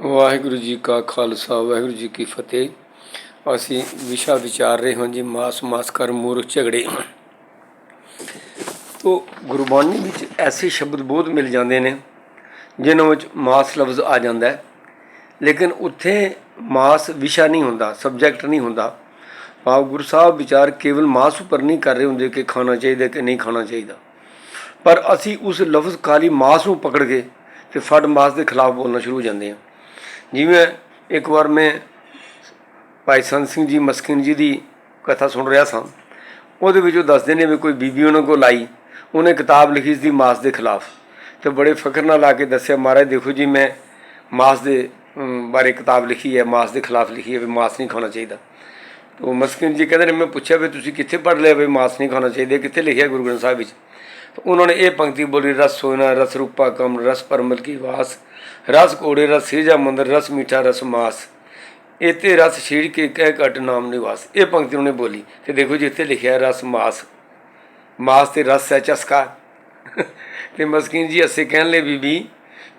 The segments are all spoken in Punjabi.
ਵਾਹਿਗੁਰੂ ਜੀ ਕਾ ਖਾਲਸਾ, ਵਾਹਿਗੁਰੂ ਜੀ ਕੀ ਫਤਿਹ। ਅਸੀਂ ਵਿਸ਼ਾ ਵਿਚਾਰ ਰਹੇ ਹਾਂ ਜੀ, ਮਾਸ ਮਾਸ ਕਰ ਮੂਰਖ ਝਗੜੇ। ਤੋ ਗੁਰਬਾਣੀ ਵਿੱਚ ਐਸੇ ਸ਼ਬਦ ਬਹੁਤ ਮਿਲ ਜਾਂਦੇ ਨੇ, ਜਿਨ੍ਹਾਂ ਵਿੱਚ ਮਾਸ ਲਫ਼ਜ਼ ਆ ਜਾਂਦਾ ਹੈ। ਲੇਕਿਨ ਉੱਥੇ ਮਾਸ ਵਿਸ਼ਾ ਨਹੀਂ ਹੁੰਦਾ ਸਬਜੈਕਟ ਨਹੀਂ ਹੁੰਦਾ। ਆਪ ਗੁਰੂ ਸਾਹਿਬ ਵਿਚਾਰ ਕੇਵਲ ਮਾਸ ਉੱਪਰ ਨਹੀਂ ਕਰ ਰਹੇ ਹੁੰਦੇ ਕਿ ਖਾਣਾ ਚਾਹੀਦਾ ਕਿ ਨਹੀਂ ਖਾਣਾ ਚਾਹੀਦਾ। ਪਰ ਅਸੀਂ ਉਸ ਲਫ਼ਜ਼ ਕਾਲੀ ਮਾਸ ਨੂੰ ਪਕੜ ਕੇ ਤੇ ਫੜ ਮਾਸ ਦੇ ਖਿਲਾਫ ਬੋਲਣਾ ਸ਼ੁਰੂ ਹੋ ਜਾਂਦੇ ਹਾਂ। ਜਿਵੇਂ ਇੱਕ ਵਾਰ ਮੈਂ ਭਾਈ ਸੰਤ ਸਿੰਘ ਜੀ, ਮਸਕਿਨ ਜੀ ਦੀ ਕਥਾ ਸੁਣ ਰਿਹਾ ਸਾਂ। ਉਹਦੇ ਵਿੱਚ ਉਹ ਦੱਸਦੇ ਨੇ ਵੀ ਕੋਈ ਬੀਬੀ ਉਹਨਾਂ ਕੋਲ ਆਈ, ਉਹਨੇ ਕਿਤਾਬ ਲਿਖੀ ਸੀ ਮਾਸ ਦੇ ਖਿਲਾਫ। ਤੇ ਬੜੇ ਫਖਰ ਨਾਲ ਆ ਕੇ ਦੱਸਿਆ, ਮਹਾਰਾਜ, ਦੇਖੋ ਜੀ, ਮੈਂ ਮਾਸ ਦੇ ਬਾਰੇ ਕਿਤਾਬ ਲਿਖੀ ਹੈ, ਮਾਸ ਦੇ ਖਿਲਾਫ ਲਿਖੀ ਹੈ ਵੀ ਮਾਸ ਨਹੀਂ ਖਾਣਾ ਚਾਹੀਦਾ। ਉਹ ਮਸਕਿਨ ਜੀ ਕਹਿੰਦੇ ਨੇ, ਮੈਂ ਪੁੱਛਿਆ ਵੀ ਤੁਸੀਂ ਕਿੱਥੇ ਪੜ੍ਹ ਲਿਆ ਵੀ ਮਾਸ ਨਹੀਂ ਖਾਣਾ ਚਾਹੀਦਾ, ਕਿੱਥੇ ਲਿਖਿਆ ਗੁਰੂ ਗ੍ਰੰਥ ਸਾਹਿਬ ਵਿੱਚ? ਤਾਂ ਉਹਨਾਂ ਨੇ ਇਹ ਪੰਕਤੀ ਬੋਲੀ, ਰਸ ਸੋਨਾ ਰਸ ਰੂਪਾ ਕਮ ਰਸ ਪਰਮਲ ਕੀ ਵਾਸ ਰਸ ਕੋੜੇ ਰਸ ਸੇਜਾ ਮੰਦਰ, ਰਸ ਮੀਠਾ, ਰਸ ਮਾਸ। ਇਤੇ ਰਸ ਛੀੜ ਕੇ ਕਹਿ ਘਟ ਨਾਮ ਨਿਵਾਸ। ਇਹ ਪੰਕਤੀ ਉਹਨੇ ਬੋਲੀ ਤੇ ਦੇਖੋ ਜੀ ਇੱਥੇ ਲਿਖਿਆ ਰਸ ਮਾਸ। ਮਾਸ ਤੇ ਰਸ ਹੈ ਚਸਕਾ। ਤੇ ਮਸਕੀਨ ਜੀ, ਅਸੇ ਕਹਿਣ ਲੈ ਬੀਬੀ,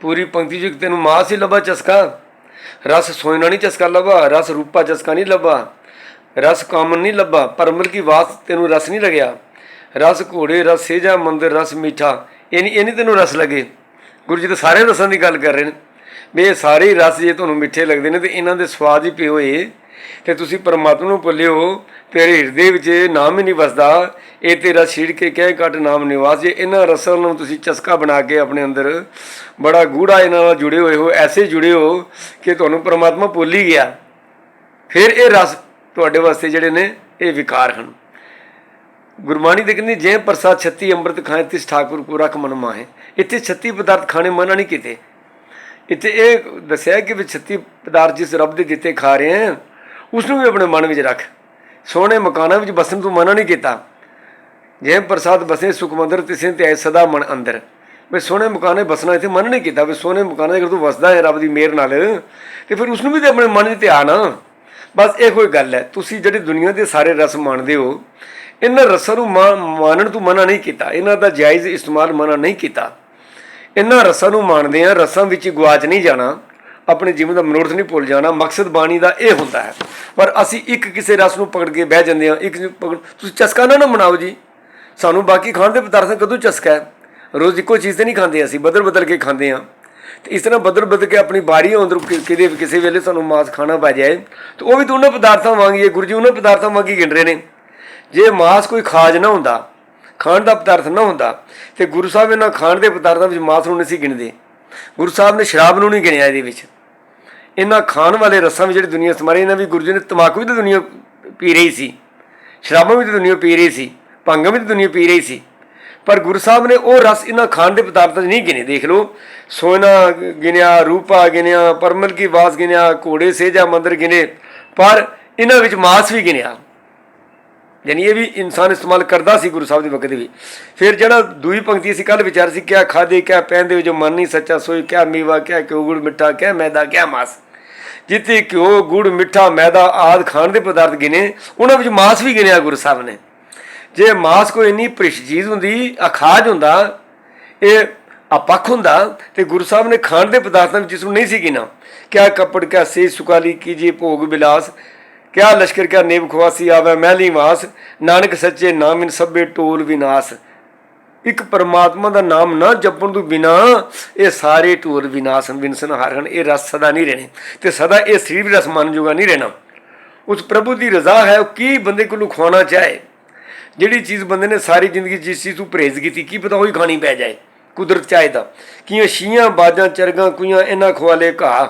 ਪੂਰੀ ਪੰਕਤੀ ਚ ਤੈਨੂੰ ਮਾਸ ਹੀ ਲੱਭਾ ਚਸਕਾ? ਰਸ ਸੋਇਨਾ ਨਹੀਂ ਚਸਕਾ ਲੱਭਾ, ਰਸ ਰੂਪਾ ਚਸਕਾ ਨਹੀਂ ਲੱਭਾ। ਰਸ ਕਾਮਨ ਨਹੀਂ ਲੱਭਾ ਪਰਮਲ ਕੀ ਵਾਸ ਤੈਨੂੰ ਰਸ ਨਹੀਂ ਲੱਗਿਆ। ਰਸ ਘੋੜੇ, ਰਸ ਸੇਜਾ ਮੰਦਰ, ਰਸ ਮਿੱਠਾ। ਇਹ ਨਹੀਂ ਇਹ ਨਹੀਂ ਤੈਨੂੰ ਰਸ ਲੱਗੇ। ਗੁਰੂ ਜੀ ਤਾਂ ਸਾਰੇ ਰਸਾਂ ਦੀ ਗੱਲ ਕਰ ਰਹੇ ਨੇ ਵੀ ਇਹ ਸਾਰੇ ਰਸ ਜੇ ਤੁਹਾਨੂੰ ਮਿੱਠੇ ਲੱਗਦੇ ਨੇ ਤੇ ਇਹਨਾਂ ਦੇ ਸਵਾਦ ਹੀ ਪਏ ਹੋਏ ਤੇ ਤੁਸੀਂ ਪਰਮਾਤਮਾ ਨੂੰ ਭੁੱਲਿਓ, ਤੇਰੇ ਹਿਰਦੇ ਵਿੱਚ ਨਾਮ ਹੀ ਨਹੀਂ ਵਸਦਾ। ਇਹ ਤੇਰਾ ਛਿੜ ਕੇ ਕਹਿ ਘਟ ਨਾਮ ਨਿਵਾਸ ਜੇ। ਇਹਨਾਂ ਰਸਾਂ ਨੂੰ ਤੁਸੀਂ ਚਸਕਾ ਬਣਾ ਕੇ ਆਪਣੇ ਅੰਦਰ ਬੜਾ ਗੂੜਾ ਇਹਨਾਂ ਨਾਲ ਜੁੜੇ ਹੋਏ ਹੋ, ਐਸੇ ਜੁੜੇ ਹੋ ਕਿ ਤੁਹਾਨੂੰ ਪਰਮਾਤਮਾ ਭੁੱਲ ਹੀ ਗਿਆ। ਫਿਰ ਇਹ ਰਸ ਤੁਹਾਡੇ ਵਾਸਤੇ ਜਿਹੜੇ ਨੇ, ਇਹ ਵਿਕਾਰ ਹਨ। ਗੁਰਬਾਣੀ ਦੇ ਕਹਿੰਦੀ ਜੇ ਪ੍ਰਸਾਦ 36 ਅੰਮ੍ਰਿਤ ਖਾਏ, ਤਿਸ ਠਾਕੁਰ ਕੋ ਰਖ ਮਨ ਮਾਹੇ ਇੱਥੇ 36 ਪਦਾਰਥ ਖਾਣੇ ਮਨਾ ਨਹੀਂ ਕੀਤੇ। ਇੱਥੇ ਇਹ ਦੱਸਿਆ ਕਿ ਵੀ 36 ਪਦਾਰਥ ਜਿਸ ਰੱਬ ਦੇ ਦਿੱਤੇ ਖਾ ਰਹੇ ਹੈ ਉਸ ਨੂੰ ਵੀ ਆਪਣੇ ਮਨ ਵਿੱਚ ਰੱਖ। ਸੋਹਣੇ ਮਕਾਨਾਂ ਵਿੱਚ ਬਸਣ ਤੋਂ ਮਨਾ ਨਹੀਂ ਕੀਤਾ। ਜੇ ਪ੍ਰਸਾਦ ਬਸੇ ਸੁਖਮੰਦਰ ਤਿਸੇ ਤੇ ਆਏ ਸਦਾ ਮਨ ਅੰਦਰ। ਵੀ ਸੋਹਣੇ ਮਕਾਨੇ ਬਸਣਾ ਇੱਥੇ ਮਨ ਨਹੀਂ ਕੀਤਾ। ਵੀ ਸੋਹਣੇ ਮਕਾਨਾਂ ਦੇ ਤੂੰ ਵਸਦਾ ਹੈ ਰੱਬ ਦੀ ਮਿਹਰ ਨਾਲ। ਤੇ ਫਿਰ ਉਸ ਨੂੰ ਵੀ ਤੇ ਆਪਣੇ ਮਨ 'ਚ ਧਿਆਨ ਆ। ਬਸ ਇਹ ਕੋਈ ਗੱਲ ਹੈ। ਤੁਸੀਂ ਜਿਹੜੀ ਦੁਨੀਆ ਦੇ ਸਾਰੇ ਰਸ ਮੰਨਦੇ ਹੋ ਇਹਨਾਂ ਰਸਾਂ ਨੂੰ ਮਾ- ਮਾਨਣ ਤੋਂ ਮਨਾ ਨਹੀਂ ਕੀਤਾ। ਇਹਨਾਂ ਦਾ ਜਾਇਜ਼ ਇਸਤੇਮਾਲ ਮਨਾ ਨਹੀਂ ਕੀਤਾ। ਇਹਨਾਂ ਰਸਾਂ ਨੂੰ ਮਾਣਦੇ ਆ ਰਸਾਂ ਵਿੱਚ ਗਵਾਚ ਨਹੀਂ ਜਾਣਾ, ਆਪਣੇ ਜੀਵਨ ਦਾ ਮਨੋਰਥ ਨਹੀਂ ਭੁੱਲ ਜਾਣਾ, ਮਕਸਦ ਬਾਣੀ ਦਾ ਇਹ ਹੁੰਦਾ ਹੈ। ਪਰ ਅਸੀਂ ਇੱਕ ਕਿਸੇ ਰਸ ਨੂੰ ਪਕੜ ਕੇ ਬਹਿ ਜਾਂਦੇ ਆ ਇੱਕ ਪਕੜ, ਤੁਸੀਂ ਚਸਕਾ ਨਾ ਨਾ ਮਨਾਓ ਜੀ। ਸਾਨੂੰ ਬਾਕੀ ਖਾਣ ਦੇ ਪਦਾਰਥਾਂ ਕਦੋਂ ਚਸਕਾ ਹੈ? ਰੋਜ਼ ਇੱਕੋ ਚੀਜ਼ ਤੇ ਨਹੀਂ ਖਾਂਦੇ ਅਸੀਂ, ਬਦਲ ਬਦਲ ਕੇ ਖਾਂਦੇ ਆ ਤੇ ਇਸ ਤਰ੍ਹਾਂ ਬਦਲ ਬਦਲ ਕੇ ਆਪਣੀ ਬਾਰੀ ਅੰਦਰ ਕਿਤੇ, ਕਿਸੇ ਵੇਲੇ ਸਾਨੂੰ ਮਾਸ ਖਾਣਾ ਪੈ ਜਾਏ, ਤੇ ਉਹ ਵੀ ਤਾਂ ਉਹਨਾਂ ਪਦਾਰਥਾਂ ਵਾਂਗੀ ਹੈ ਗੁਰੂ ਜੀ ਉਹਨਾਂ ਪਦਾਰਥਾਂ ਵਾਂਗੀ ਗਿਣ ਰਹੇ ਨੇ। ਜੇ ਮਾਸ ਕੋਈ ਖਾਜ ਨਾ ਹੁੰਦਾ, ਖਾਣ ਦਾ ਪਦਾਰਥ ਨਾ ਹੁੰਦਾ, ਤੇ ਗੁਰੂ ਸਾਹਿਬ ਇਹਨਾਂ ਖਾਣ ਦੇ ਪਦਾਰਥਾਂ ਵਿੱਚ ਮਾਸ ਨੂੰ ਨਹੀਂ ਸੀ ਗਿਣਦੇ। ਗੁਰੂ ਸਾਹਿਬ ਨੇ ਸ਼ਰਾਬ ਨੂੰ ਨਹੀਂ ਗਿਣਿਆ ਇਹਦੇ ਵਿੱਚ। ਇਹਨਾਂ ਖਾਣ ਵਾਲੇ ਰਸਾਂ ਵਿੱਚ ਜਿਹੜੀ ਦੁਨੀਆ ਸਮਾਰੀ, ਇਹਨਾਂ ਵੀ ਗੁਰੂ ਜੀ ਨੇ ਤਮਾਕੂ ਵੀ ਤਾਂ ਦੁਨੀਆ ਪੀ ਰਹੀ ਸੀ, ਸ਼ਰਾਬਾਂ ਵੀ ਤਾਂ ਦੁਨੀਆ ਪੀ ਰਹੀ ਸੀ, ਭੰਗਾਂ ਵੀ ਤਾਂ ਦੁਨੀਆ ਪੀ ਰਹੀ ਸੀ। ਪਰ ਗੁਰੂ ਸਾਹਿਬ ਨੇ ਉਹ ਰਸ ਇਹਨਾਂ ਖਾਣ ਦੇ ਪਦਾਰਥਾਂ 'ਚ ਨਹੀਂ ਗਿਣੇ, ਦੇਖ ਲਓ। ਸੋਨਾ ਗਿਣਿਆ, ਰੂਪਾ ਗਿਣਿਆ, ਪਰਮਲ ਕੀ ਵਾਸ ਗਿਣਿਆ, ਘੋੜੇ, ਸੇਜਾ, ਮੰਦਰ ਗਿਣੇ, ਪਰ ਇਹਨਾਂ ਵਿੱਚ ਮਾਸ ਵੀ ਗਿਣਿਆ। ਯਾਨੀ ਇਹ ਵੀ ਇਨਸਾਨ ਇਸਤੇਮਾਲ ਕਰਦਾ ਸੀ ਗੁਰੂ ਸਾਹਿਬ ਦੇ ਵਕਤ ਵੀ। ਫਿਰ ਜਿਹੜਾ ਦੂਈ ਪੰਕਤੀ ਅਸੀਂ ਕੱਲ ਵਿਚਾਰ ਸੀ, ਕਿਆ ਖਾਦੇ, ਕਿਆ ਪਹਿਨਦੇ ਜੋ ਮਨ ਨਹੀਂ ਸੱਚਾ ਸੋਈ ਕਿਆ ਮੀਵਾ, ਕਿਆ ਕਿਉ ਗੁੜ, ਮਿੱਠਾ, ਕਿਆ ਮੈਦਾ, ਕਿਆ ਮਾਸ। ਜਿੱਥੇ ਘਿਓ, ਗੁੜ, ਮਿੱਠਾ, ਮੈਦਾ, ਆਦ ਖਾਣ ਦੇ ਪਦਾਰਥ ਗਿਨੇ, ਉਹਨਾਂ ਵਿੱਚ ਮਾਸ ਵੀ ਗਿਣਿਆ ਗੁਰੂ ਸਾਹਿਬ ਨੇ। ਜੇ ਮਾਸ ਕੋਈ ਇੰਨੀ ਭ੍ਰਿਸ਼ ਚੀਜ਼ ਹੁੰਦੀ, ਅਖਾਜ ਹੁੰਦਾ, ਇਹ ਅਪੱਖ ਹੁੰਦਾ, ਤੇ ਗੁਰੂ ਸਾਹਿਬ ਨੇ ਖਾਣ ਦੇ ਪਦਾਰਥਾਂ ਵਿੱਚ ਜਿਸ ਨੂੰ ਨਹੀਂ ਸੀ ਗਿਣਾ ਕਿਆ ਕੱਪੜ, ਕਿਆ ਸੇ ਸੁਕਾਲੀ ਕੀਜੀਏ ਭੋਗ, ਬਿਲਾਸ ਕਿਆ ਲਸ਼ਕਰ ਕਿਆ ਨੇਬ ਖਵਾਸੀ ਆਵੇ ਮਹਿਲੀ ਵਾਸ, ਨਾਨਕ ਸੱਚੇ ਨਾਮ ਇਨ ਸਭੇ ਟੋਲ ਵਿਨਾਸ਼। ਇੱਕ ਪਰਮਾਤਮਾ ਦਾ ਨਾਮ ਨਾ ਜਪਣ ਤੋਂ ਬਿਨਾ ਇਹ ਸਾਰੇ ਟੋਲ ਵਿਨਾਸ਼ ਵਿਨਸਨ ਹਰਨ ਇਹ ਰਸ ਸਦਾ ਨਹੀਂ ਰਹਿਣੇ ਤੇ ਸਦਾ ਇਹ ਸਰੀਰ ਰਸ ਮਨ ਜੋਗਾ ਨਹੀਂ ਰਹਿਣਾ। ਉਸ ਪ੍ਰਭੂ ਦੀ ਰਜ਼ਾ ਹੈ, ਉਹ ਕੀ ਬੰਦੇ ਕੋਲ ਖਵਾਉਣਾ ਚਾਹੇ? ਜਿਹੜੀ ਚੀਜ਼ ਬੰਦੇ ਨੇ ਸਾਰੀ ਜ਼ਿੰਦਗੀ ਜਿਸ ਚੀਜ਼ ਤੋਂ ਪਰਹੇਜ਼ ਕੀਤੀ, ਕੀ ਪਤਾ ਉਹੀ ਖਾਣੀ ਪੈ ਜਾਏ, ਕੁਦਰਤ ਚਾਹੀਦਾ। ਕੀਆਂ ਸ਼ੀਆਂ, ਬਾਜਾਂ, ਚਰਗਾਂ, ਕੁਈਆਂ, ਇਹਨਾਂ ਖਵਾਲੇ ਘਾਹ।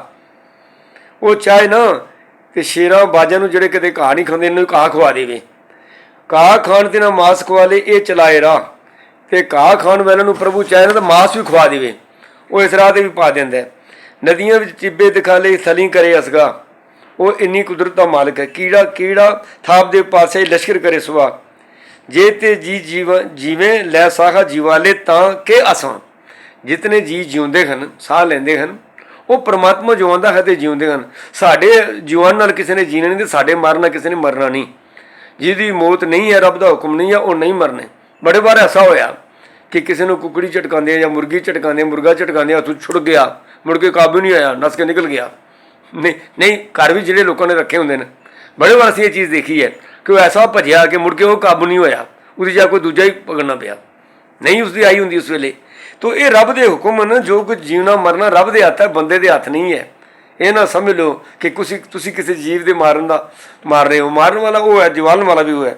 ਉਹ ਚਾਹੇ ਨਾ ਤੇ ਸ਼ੇਰਾਂ ਬਾਜਾਂ ਨੂੰ ਜਿਹੜੇ ਕਦੇ ਘਾਹ ਨਹੀਂ ਖਾਂਦੇ, ਇਹਨਾਂ ਨੂੰ ਘਾਹ ਖਵਾ ਦੇਵੇ। ਘਾਹ ਖਾਣ ਤੇ ਨਾ ਮਾਸ ਖਵਾ ਲੇ, ਇਹ ਚਲਾਏ ਰਾਹ। ਤੇ ਘਾਹ ਖਾਣ ਵਾਲਿਆਂ ਨੂੰ ਪ੍ਰਭੂ ਚਾਹੇ ਨਾ ਤਾਂ ਮਾਸ ਵੀ ਖਵਾ ਦੇਵੇ। ਉਹ ਇਸ ਰਾਹ ਤੇ ਵੀ ਪਾ ਦਿੰਦਾ ਨਦੀਆਂ ਵਿੱਚ ਚਿੱਬੇ ਦਿਖਾ ਲਈ ਥਲੀ ਕਰੇ ਅਸਗਾ। ਉਹ ਇੰਨੀ ਕੁਦਰਤ ਦਾ ਮਾਲਕ ਹੈ। ਕੀੜਾ ਕੀੜਾ ਥਾਪ ਦੇ ਪਾਸੇ ਲਸ਼ਕਰ ਕਰੇ ਸੁਆ। ਜੇ ਤੇ ਜੀ ਜੀਵ, ਜੀਵੇਂ ਲੈ ਸਾਖਾ ਜੀਵਾਲੇ ਤਾਂ ਕਿ ਅਸਾਂ। ਜਿਤਨੇ ਜੀ ਜਿਉਂਦੇ ਹਨ, ਸਾਹ ਲੈਂਦੇ ਹਨ ਉਹ ਪਰਮਾਤਮਾ ਜਿਉਂਦਾ ਹੈ ਤੇ ਜਿਉਂਦੇ ਹਨ। ਸਾਡੇ ਜੀਵਨ ਨਾਲ ਕਿਸੇ ਨੇ ਜੀਣਾ ਨਹੀਂ ਤੇ ਸਾਡੇ ਮਰਨਾ, ਕਿਸੇ ਨੇ ਮਰਨਾ ਨਹੀਂ। ਜਿਹਦੀ ਮੌਤ ਨਹੀਂ ਹੈ, ਰੱਬ ਦਾ ਹੁਕਮ ਨਹੀਂ ਹੈ, ਉਹ ਨਹੀਂ ਮਰਨੇ। ਬੜੇ ਵਾਰ ਐਸਾ ਹੋਇਆ ਕਿ ਕਿਸੇ ਨੂੰ ਕੁਕੜੀ ਝਟਕਾਉਂਦੇ ਆ ਜਾਂ ਮੁਰਗੀ ਝਟਕਾਉਂਦੇ ਮੁਰਗਾ ਝਟਕਾਉਂਦੇ ਆ, ਹੱਥੋਂ ਛੁੱਟ ਗਿਆ। ਮੁੜ ਕੇ ਕਾਬੂ ਨਹੀਂ ਆਇਆ, ਨਸ ਕੇ ਨਿਕਲ ਗਿਆ। ਨਹੀਂ ਨਹੀਂ, ਘਰ ਵੀ ਜਿਹੜੇ ਲੋਕਾਂ ਨੇ ਰੱਖੇ ਹੁੰਦੇ ਨੇ। ਬੜੇ ਵਾਰ ਅਸੀਂ ਇਹ ਚੀਜ਼ ਦੇਖੀ ਹੈ ਕਿ ਉਹ ਐਸਾ ਭੱਜਿਆ ਕਿ ਮੁੜ ਕੇ ਉਹ ਕਾਬੂ ਨਹੀਂ ਹੋਇਆ। ਉਹਦੀ ਜਾਂ ਕੋਈ ਦੂਜਾ ਹੀ ਪਕੜਨਾ ਪਿਆ। ਨਹੀਂ ਉਸਦੀ ਆਈ ਹੁੰਦੀ ਉਸ ਵੇਲੇ। ਤੋ ਇਹ ਰੱਬ ਦੇ ਹੁਕਮ ਹਨ, ਜੋ ਕੁਝ ਜੀਵਨਾ ਮਰਨਾ ਰੱਬ ਦੇ ਹੱਥ ਹੈ, ਬੰਦੇ ਦੇ ਹੱਥ ਨਹੀਂ ਹੈ। ਇਹ ਨਾ ਸਮਝ ਲਓ ਕਿ ਤੁਸੀਂ ਤੁਸੀਂ ਕਿਸੇ ਜੀਵ ਦੇ ਮਾਰਨ ਦਾ ਮਾਰ ਰਹੇ ਹੋ। ਮਾਰਨ ਵਾਲਾ ਉਹ ਹੈ, ਜਵਾਲਣ ਵਾਲਾ ਵੀ ਉਹ ਹੈ।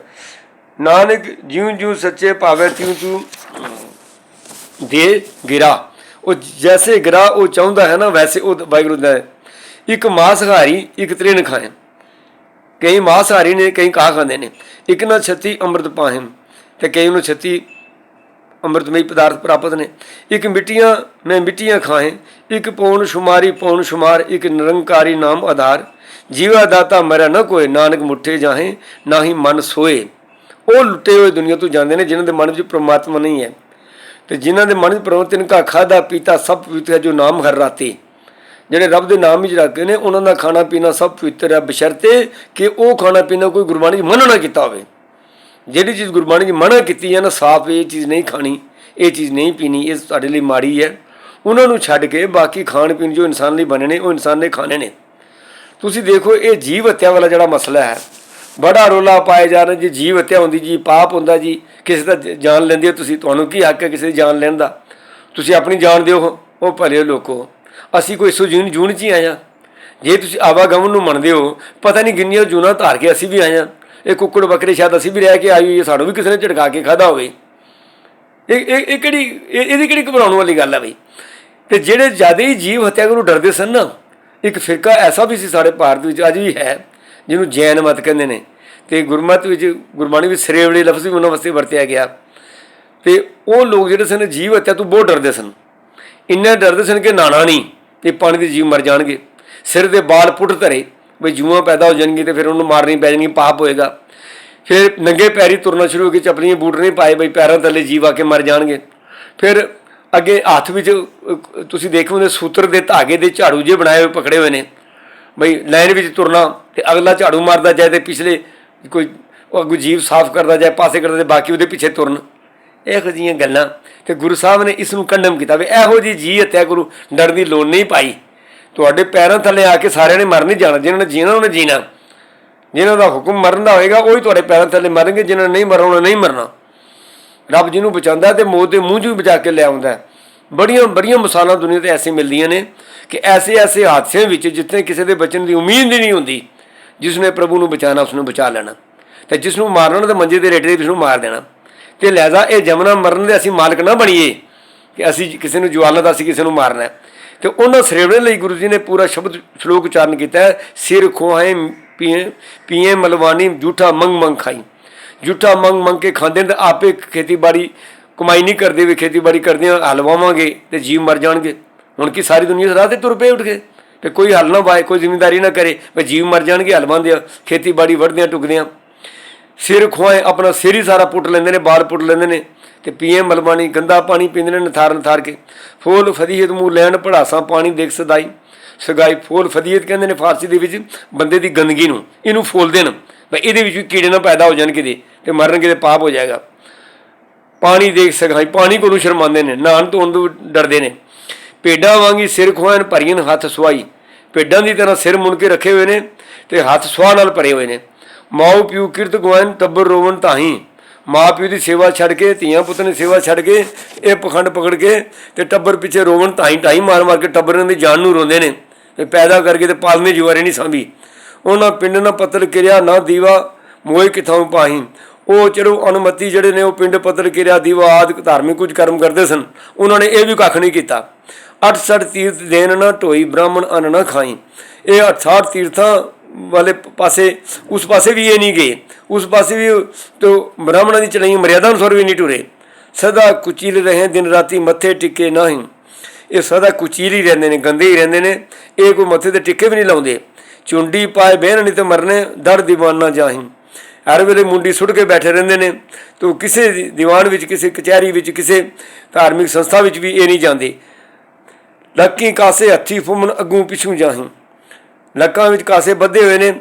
ਨਾਨਕ ਜਿਉਂ ਜਿਉਂ ਸੱਚੇ ਭਾਵੇ, ਤਿਉਂ ਤਿਉਂ ਦੇ ਗਿਰਾ। ਉਹ ਜੈਸੇ ਗਿਰਾ, ਉਹ ਚਾਹੁੰਦਾ ਹੈ ਨਾ, ਵੈਸੇ ਉਹ ਵਾਹਿਗੁਰੂ ਦਾ ਹੈ। ਇੱਕ ਮਾਸਹਾਰੀ ਇੱਕ ਤ੍ਰਿਣ ਖਾਏ। ਕਈ ਮਾਸਹਾਰੀ ਨੇ, ਕਈ ਕਾ ਖਾਂਦੇ ਨੇ। ਇੱਕ ਨਾ ਛਤੀ ਅੰਮ੍ਰਿਤ ਪਾਹਨ ਤੇ ਕਈ ਨੂੰ ਛਤੀ ਅੰਮ੍ਰਿਤਮਈ ਪਦਾਰਥ ਪ੍ਰਾਪਤ ਨੇ। ਇੱਕ ਮਿੱਟੀਆਂ ਮੈਂ ਮਿੱਟੀਆਂ ਖਾਏ, ਇੱਕ ਪੌਣ ਸ਼ੁਮਾਰੀ ਪੌਣ ਸ਼ੁਮਾਰ, ਇੱਕ ਨਿਰੰਕਾਰੀ ਨਾਮ ਆਧਾਰ। ਜੀਵਾ ਦਾਤਾ ਮਰਿਆ ਨਾ ਕੋਈ ਨਾਨਕ ਮੁੱਠੇ ਜਾਹੇ, ਨਾ ਹੀ ਮਨ ਸੋਏ। ਉਹ ਲੁੱਟੇ ਹੋਏ ਦੁਨੀਆ ਤੋਂ ਜਾਂਦੇ ਨੇ, ਜਿਨ੍ਹਾਂ ਦੇ ਮਨ ਵਿੱਚ ਪ੍ਰਮਾਤਮਾ ਨਹੀਂ ਹੈ। ਤੇ ਜਿਨ੍ਹਾਂ ਦੇ ਮਨ ਵਿੱਚ ਪ੍ਰਮਾਤਮਾ ਤਿਨ ਕਾ ਖਾਦਾ ਪੀਤਾ, ਸਭ ਪਵਿੱਤਰ ਹੈ, ਜੋ ਨਾਮ ਹਰ ਰਾਤੀ। ਜਿਹੜੇ ਰੱਬ ਦੇ ਨਾਮ ਵਿੱਚ ਰੱਖੇ ਨੇ, ਉਹਨਾਂ ਦਾ ਖਾਣਾ ਪੀਣਾ ਸਭ ਪਵਿੱਤਰ ਹੈ, ਬਸ਼ਰਤੇ ਕਿ ਉਹ ਖਾਣਾ ਪੀਣਾ ਕੋਈ ਗੁਰਬਾਣੀ 'ਚ ਨਾ ਕੀਤਾ ਹੋਵੇ। ਜਿਹੜੀ ਚੀਜ਼ ਗੁਰਬਾਣੀ 'ਚ ਮਨਾ ਕੀਤੀ ਹੈ ਨਾ, ਸਾਫ਼ ਇਹ ਚੀਜ਼ ਨਹੀਂ ਖਾਣੀ, ਇਹ ਚੀਜ਼ ਨਹੀਂ ਪੀਣੀ, ਇਹ ਤੁਹਾਡੇ ਲਈ ਮਾੜੀ ਹੈ। ਉਹਨਾਂ ਨੂੰ ਛੱਡ ਕੇ ਬਾਕੀ ਖਾਣ ਪੀਣ ਜੋ ਇਨਸਾਨ ਲਈ ਬਣੇ ਨੇ, ਉਹ ਇਨਸਾਨ ਨੇ ਖਾਣੇ ਨੇ। ਤੁਸੀਂ ਦੇਖੋ, ਇਹ ਜੀਵ ਹੱਤਿਆ ਵਾਲਾ ਜਿਹੜਾ ਮਸਲਾ ਹੈ, ਬੜਾ ਰੋਲਾ ਪਾਇਆ ਜਾ ਰਿਹਾ ਜੀ, ਜੀਵ ਹੱਤਿਆ ਹੁੰਦੀ ਜੀ, ਪਾਪ ਹੁੰਦਾ ਜੀ, ਕਿਸੇ ਦਾ ਜਾਨ ਲੈਂਦੇ ਹੋ ਤੁਸੀਂ, ਤੁਹਾਨੂੰ ਕੀ ਹੱਕ ਹੈ ਕਿਸੇ ਦੀ ਜਾਨ ਲੈਣ ਦਾ? ਤੁਸੀਂ ਆਪਣੀ ਜਾਨ ਦਿਓ, ਉਹ ਭਲੇ ਲੋਕੋ ਅਸੀਂ ਕੋਈ ਸੁਜੂਨ ਜੂਨ ਚ ਹੀ ਆਇਆ ਜੇ ਤੁਸੀਂ ਆਵਾਗਮਨ ਨੂੰ ਮੰਨਦੇ ਹੋ, ਪਤਾ ਨਹੀਂ ਕਿੰਨੀਆਂ ਜੂਨਾਂ ਧਾਰ ਕੇ ਅਸੀਂ ਵੀ ਆਏ ਹਾਂ। ਇਹ ਕੁੱਕੜ ਬੱਕਰੇ ਸ਼ਾਇਦ ਅਸੀਂ ਵੀ ਰਹਿ ਕੇ ਆਈ ਹੋਈ ਸਾਨੂੰ ਵੀ ਕਿਸੇ ਨੇ ਝਟਕਾ ਕੇ ਖਾਦਾ ਹੋਵੇ। ਇਹ ਇਹ ਇਹ ਕਿਹੜੀ, ਇਹ- ਇਹਦੀ ਕਿਹੜੀ ਘਬਰਾਉਣ ਵਾਲੀ ਗੱਲ ਆ ਬਈ? ਤੇ ਜਿਹੜੇ ਜ਼ਿਆਦਾ ਹੀ ਜੀਵ ਹੱਤਿਆ ਨੂੰ ਡਰਦੇ ਸਨ ਨਾ, ਇੱਕ ਫਿਰਕਾ ਐਸਾ ਵੀ ਸੀ ਸਾਡੇ ਭਾਰਤ ਵਿੱਚ ਅੱਜ ਵੀ ਹੈ, ਜਿਹਨੂੰ ਜੈਨ ਮਤ ਕਹਿੰਦੇ ਨੇ। ਤੇ ਗੁਰਮਤ ਵਿੱਚ, ਗੁਰਬਾਣੀ ਵਿੱਚ ਸਰੇਵਲੇ ਲਫ਼ਜ਼ ਵੀ ਉਹਨਾਂ ਵਾਸਤੇ ਵਰਤਿਆ ਗਿਆ। ਤੇ ਉਹ ਲੋਕ ਜਿਹੜੇ ਸਨ, ਜੀਵ ਹੱਤਿਆ ਤੋਂ ਬਹੁਤ ਡਰਦੇ ਸਨ। ਇੰਨਾ ਡਰਦੇ ਸਨ ਕਿ ਨਾਣਾ ਨਹੀਂ, ਤੇ ਪਾਣੀ ਦੇ ਜੀਵ ਮਰ ਜਾਣਗੇ। ਸਿਰ ਦੇ ਬਾਲ ਪੁੱਟ ਧਰੇ। ਬਈ ਜੂਆਂ ਪੈਦਾ ਹੋ ਜਾਣਗੇ ਤੇ ਫਿਰ ਉਹਨੂੰ ਮਾਰਨੀ ਪੈ ਜਾਣਗੀ ਪਾਪ ਹੋਏਗਾ। ਫਿਰ ਨੰਗੇ ਪੈਰੀ ਤੁਰਨਾ ਸ਼ੁਰੂ ਹੋ ਕੇ ਚਪਲੀਆਂ ਬੂਟ ਨਹੀਂ ਪਾਏ ਬਈ ਪੈਰਾਂ ਥੱਲੇ ਜੀਵ ਆ ਕੇ ਮਰ ਜਾਣਗੇ। ਫਿਰ ਅੱਗੇ ਹੱਥ ਵਿੱਚ ਅਹ, ਤੁਸੀਂ ਦੇਖੋਗੇ ਸੂਤਰ ਦੇ ਧਾਗੇ ਦੇ ਝਾੜੂ ਜੇ ਬਣਾਏ ਹੋਏ ਪਕੜੇ ਹੋਏ ਨੇ। ਬਈ ਲਾਈਨ ਵਿੱਚ ਤੁਰਨਾ ਤੇ ਅਗਲਾ ਝਾੜੂ ਮਾਰਦਾ ਜਾਏ ਤੇ ਪਿਛਲੇ ਕੋਈ ਉਹ ਅੱਗੋਂ ਜੀਵ ਸਾਫ਼ ਕਰਦਾ ਜਾਏ ਪਾਸੇ ਕਰਦਾ ਤੇ ਬਾਕੀ ਉਹਦੇ ਪਿੱਛੇ ਤੁਰਨ। ਇਹੋ ਜਿਹੀਆਂ ਗੱਲਾਂ। ਤੇ ਗੁਰੂ ਸਾਹਿਬ ਨੇ ਇਸ ਨੂੰ ਕੰਡਮ ਕੀਤਾ ਵੀ ਇਹੋ ਜੀ ਜੀ ਹੱਤਿਆ ਗੁਰੂ ਡਰ ਦੀ ਲੋੜ ਨਹੀਂ ਪਾਈ। ਤੁਹਾਡੇ ਪੈਰਾਂ ਥੱਲੇ ਆ ਕੇ ਸਾਰਿਆਂ ਨੇ ਮਰ ਨਹੀਂ ਜਾਣਾ, ਜਿਨ੍ਹਾਂ ਨੇ ਜੀਣਾ, ਉਹਨੇ ਜੀਣਾ ਜਿਨ੍ਹਾਂ ਦਾ ਹੁਕਮ ਮਰਨ ਦਾ ਹੋਏਗਾ, ਉਹ ਹੀ ਤੁਹਾਡੇ ਪੈਰਾਂ ਥੱਲੇ ਮਰਨਗੇ, ਜਿਨ੍ਹਾਂ ਨੇ ਨਹੀਂ ਮਰਨਾ, ਉਹਨੇ ਨਹੀਂ ਮਰਨਾ ਰੱਬ ਜਿਹਨੂੰ ਬਚਾਉਂਦਾ ਤੇ ਮੌਤ ਦੇ ਮੂੰਹ 'ਚੋਂ ਵੀ ਬਚਾ ਕੇ ਲਿਆਉਂਦਾ ਹੈ। ਬੜੀਆਂ ਬੜੀਆਂ ਮਿਸਾਲਾਂ ਦੁਨੀਆ ਤੇ ਐਸੀ ਮਿਲਦੀਆਂ ਨੇ ਕਿ ਐਸੇ ਐਸੇ ਹਾਦਸਿਆਂ ਵਿੱਚ ਜਿੱਥੇ ਕਿਸੇ ਦੇ ਬਚਣ ਦੀ ਉਮੀਦ ਹੀ ਨਹੀਂ ਹੁੰਦੀ ਜਿਸ ਨੇ ਪ੍ਰਭੂ ਨੂੰ ਬਚਾਣਾ ਉਸ ਨੂੰ ਬਚਾ ਲੈਣਾ ਤੇ ਜਿਸ ਨੂੰ ਮਾਰਨਾ ਤੇ ਮੰਜੇ ਦੇ ਰੇਟੇ ਦੇ ਉਸ ਨੂੰ ਮਾਰ ਦੇਣਾ ਤੇ ਲਿਹਾਜ਼ਾ ਇਹ ਜਮਨਾ ਮਰਨ ਦੇ ਅਸੀਂ ਮਾਲਕ ਨਾ ਬਣੀਏ ਕਿ ਅਸੀਂ ਕਿਸੇ ਨੂੰ ਜਵਾਲਾ ਦਾ ਅਸੀਂ ਕਿਸੇ ਨੂੰ ਮਾਰਨਾ ਹੈ। ਤੇ ਉਹਨਾਂ ਸਰੇਵੜੇ ਲਈ ਗੁਰੂ ਜੀ ਨੇ ਪੂਰਾ ਸ਼ਬਦ ਸ਼ਲੋਕ ਉਚਾਰਨ ਕੀਤਾ ਸਿਰ ਖੋਹਾਏ, ਪੀਏ ਪੀਏ ਮਲਵਾਨੀ ਝੂਠਾ ਮੰਗ ਮੰਗ ਖਾਈ। ਝੂਠਾ ਮੰਗ ਮੰਗ ਕੇ ਖਾਂਦੇ ਨੇ ਤੇ ਆਪੇ ਖੇਤੀਬਾੜੀ ਕਮਾਈ ਨਹੀਂ ਕਰਦੇ ਵੀ ਖੇਤੀਬਾੜੀ ਕਰਦੇ ਆ ਹਲਵਾਵਾਂਗੇ ਤੇ ਜੀਵ ਮਰ ਜਾਣਗੇ। ਹੁਣ ਕੀ ਸਾਰੀ ਦੁਨੀਆ ਰਾਹ ਤੇ ਤੁਰ ਪਏ ਉੱਠ ਕੇ? ਤੇ ਕੋਈ ਹਲ ਨਾ ਵਾਏ, ਕੋਈ ਜ਼ਿੰਮੇਵਾਰੀ ਨਾ ਕਰੇ ਵੀ ਜੀਵ ਮਰ ਜਾਣਗੇ ਹਲਵਾਂਦੇ ਆ ਖੇਤੀਬਾੜੀ ਵੜਦੇ ਆ ਟੁਕਦੇ ਆ ਸਿਰ ਖੁਆਏ ਆਪਣਾ ਸਿਰ ਹੀ ਸਾਰਾ ਪੁੱਟ ਲੈਂਦੇ ਨੇ, ਬਾਲ ਪੁੱਟ ਲੈਂਦੇ ਨੇ। ਤੇ ਪੀਏ ਮਲਬਾਣੀ ਗੰਦਾ ਪਾਣੀ ਪੀਂਦੇ ਨੇ ਨਥਾਰ ਨਥਾਰ ਕੇ। ਫੋਲ ਫਦੀਹਤ ਮੂੰਹ ਲੈਣ ਪੜਾਸਾਂ ਪਾਣੀ ਦੇਖ ਸਦਾਈ। ਸਗਾਈ ਫੋਲ ਫਦੀਹਤ ਕਹਿੰਦੇ ਨੇ ਫਾਰਸੀ ਦੇ ਵਿੱਚ ਬੰਦੇ ਦੀ ਗੰਦਗੀ ਨੂੰ, ਇਹਨੂੰ ਫੋਲਦੇ ਨੇ ਵੀ ਇਹਦੇ ਵਿੱਚ ਵੀ ਕੀੜੇ ਨਾ ਪੈਦਾ ਹੋ ਜਾਣ ਕਿਤੇ ਤੇ ਮਰਨ ਕਿਤੇ ਪਾਪ ਹੋ ਜਾਏਗਾ। ਪਾਣੀ ਦੇਖ ਸਗਾਈ, ਪਾਣੀ ਕੋਲੋਂ ਸ਼ਰਮਾਉਂਦੇ ਨੇ ਨਾਨ ਤੋਂ ਤੋਂ ਡਰਦੇ ਨੇ। ਭੇਡਾਂ ਵਾਂਗੀ ਸਿਰ ਖੁਆਨ ਭਰੀਆਂ ਹੱਥ ਸਵਾਈ ਭੇਡਾਂ ਦੀ ਤਰ੍ਹਾਂ ਸਿਰ ਮੁੰਨ ਕੇ ਰੱਖੇ ਹੋਏ ਨੇ ਤੇ ਹੱਥ ਸਵਾਹ ਨਾਲ ਭਰੇ ਹੋਏ ਨੇ। ਮਾਉ ਪਿਉ ਕਿਰਤ ਗਵਾਨ ਟੱਬਰ ਰੋਵਨ ਤਾਹੀ। ਮਾਂ ਪਿਓ ਦੀ ਸੇਵਾ ਛੱਡ ਕੇ, ਧੀਆਂ ਪੁੱਤ ਦੀ ਸੇਵਾ ਛੱਡ ਕੇ, ਇਹ ਪਖੰਡ ਪਕੜ ਕੇ ਤੇ ਟੱਬਰ ਪਿੱਛੇ ਰੋਵਨ ਢਾਈ ਢਾਈ ਮਾਰ ਮਾਰ ਕੇ ਟੱਬਰਾਂ ਦੀ ਜਾਨ ਨੂੰ ਰੋਂਦੇ ਨੇ। ਤੇ ਪੈਦਾ ਕਰਕੇ ਤੇ ਪਾਲਨੇ ਜੁਆਰੇ ਨਹੀਂ ਸਾਂਭੀ। ਉਹਨਾਂ ਪਿੰਡ, ਨਾ ਪੱਤਲ ਕਿਰਿਆ, ਨਾ ਦੀਵਾ ਮੋਏ ਕਿਥਾਂ ਪਾਹੀ। ਉਹ ਚਲੋ ਅਨੁਮਤੀ ਜਿਹੜੇ ਨੇ, ਉਹ ਪਿੰਡ, ਪੱਤਲ ਕਿਰਿਆ, ਦੀਵਾ ਆਦਿ ਧਾਰਮਿਕ ਕੁਝ ਕਰਮ ਕਰਦੇ ਸਨ। ਉਹਨਾਂ ਨੇ ਇਹ ਵੀ ਕੱਖ ਨਹੀਂ ਕੀਤਾ। ਅੱਠ ਸੱਠ ਤੀਰਥ ਦੇਣ ਨਾ ਢੋਈ, ਬ੍ਰਾਹਮਣ ਅੰਨ ਨਾ ਖਾਈ। ਇਹ 68 ਤੀਰਥਾਂ ਵਾਲੇ ਪਾਸੇ, ਉਸ ਪਾਸੇ ਵੀ ਇਹ ਨਹੀਂ ਗਏ। ਉਸ ਪਾਸੇ ਵੀ ਤੋ ਬ੍ਰਾਹਮਣਾਂ ਦੀ ਚੜਾਈ ਮਰਿਆਦਾ ਅਨੁਸਾਰ ਵੀ ਨਹੀਂ ਟੁਰੇ। ਸਦਾ ਕੁਚੀਲ ਰਹੇ, ਦਿਨ ਰਾਤੀ ਮੱਥੇ ਟਿੱਕੇ ਨਹੀਂ। ਇਹ ਸਦਾ ਕੁਚੀਲ ਹੀ ਰਹਿੰਦੇ ਨੇ, ਗੰਦੇ ਹੀ ਰਹਿੰਦੇ ਨੇ। ਇਹ ਕੋਈ ਮੱਥੇ ਤੇ ਟਿੱਕੇ ਵੀ ਨਹੀਂ ਲਾਉਂਦੇ। ਚੁੰਡੀ ਪਾਏ ਬਹਿਣ ਨਹੀਂ ਤੇ ਮਰਨੇ ਦਰ ਦੀਵਾਨਾ ਜਾਹੀਂ। ਹਰ ਵੇਲੇ ਮੁੰਡੀ ਸੁੱਟ ਕੇ ਬੈਠੇ ਰਹਿੰਦੇ ਨੇ। ਤੋ ਕਿਸੇ ਦੀ- ਦੀਵਾਨ ਵਿੱਚ, ਕਿਸੇ ਕਚਹਿਰੀ ਵਿੱਚ, ਕਿਸੇ ਧਾਰਮਿਕ ਸੰਸਥਾ ਵਿੱਚ ਵੀ ਇਹ ਨਹੀਂ ਜਾਂਦੇ। ਲੱਕੀ ਕਾਸੇ ਹੱਥੀ ਫੁੰਮਣ ਅੱਗੋਂ ਪਿਛੂ ਜਾਹੀਂ। ਲੱਕਾਂ ਵਿੱਚ ਕਾਸੇ ਬੱਧੇ ਹੋਏ ਨੇ,